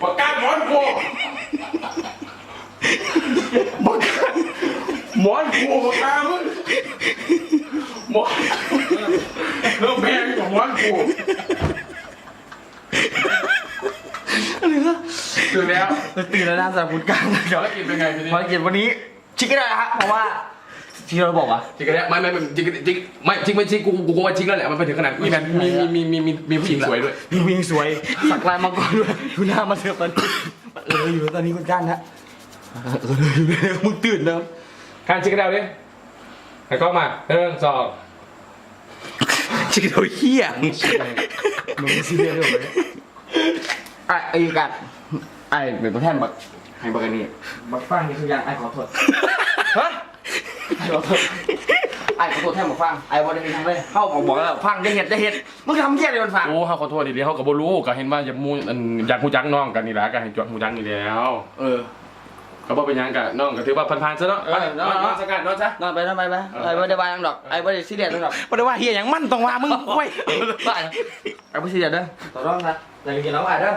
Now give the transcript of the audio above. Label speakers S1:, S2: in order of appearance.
S1: ปากกาหมอนกูปากกาหมอนกูปากกามึงหมอนเริ่มแพงกว่าหมอนกูตื่นแล้ว
S2: ตื่นแล้วนะสำหรับคุณการนะค
S1: ภา
S2: รับ
S1: รกิจเป็นไงทีนี้
S2: ภารกิจวันนี้ชิคกี้พายนะฮะเพราะว่า ที่เราบอกว่า
S1: จริงกันเนี่ยไม่ไม่ไม่จริงจริงไม่จริงไม่จริงกูกูกูว่าจริงแล้วแหละมันไปถึงขนาดมีแมนมีมีมีมีมีผู้หญิงสวยด้วย
S2: มีวิงสวย สักลายมังกรด้วยดูหน้ามาเสือกตอนนี้เอออยู่ตอนนี้คุณการนะเอออยู่เลยมึงตื่นแล้ว
S1: การจริงกันแล้วดิแต่ก็มาหนึ่งสอง
S2: ชิคกี้พายเฮียมึงมึงซีเรียสด้วยไอ้ไอ้กันไอ้เป็นตัวแทนบักให้บักอันนี้บักฟังนี่คืออย่างไอ้ขอโทษ
S1: ฮะ
S2: ไอ้ขอโทษไอ้ขอโทษแทนบักฟังไอ้บอลได้มีทางเลยเข้าบอกบอกแล้วฟังได้เห็ดได้เห็ดมึงทำเหี้ยอะไรมันฟัง
S1: โอ้เขาขอโทษดีๆเขากับโบรู้ก็เห็นว่าอยากมูอันอยากมูจักน้องกันนี่แหละก็ให้จวดมูจักนี่แล้ว
S2: เออ
S1: ก็บอกเป็นหยังกับน้องก็ถือว่าผ่านๆซะเนาะ
S2: เออ
S1: นอนนอนสักการนอนซะ
S2: นอนไปนอนไปไปไอ้บอลได้วายยังดอกไอ้บอลได้ซีเรียสยังดอก
S3: บ่ได้ว่าเฮียอย่างมันต้องว่ามึงโอ้ย
S2: บ้านะไอ้บอลซีเรียสเด้อต่อรองนะอย่ากินแล้วไอ้เด้อ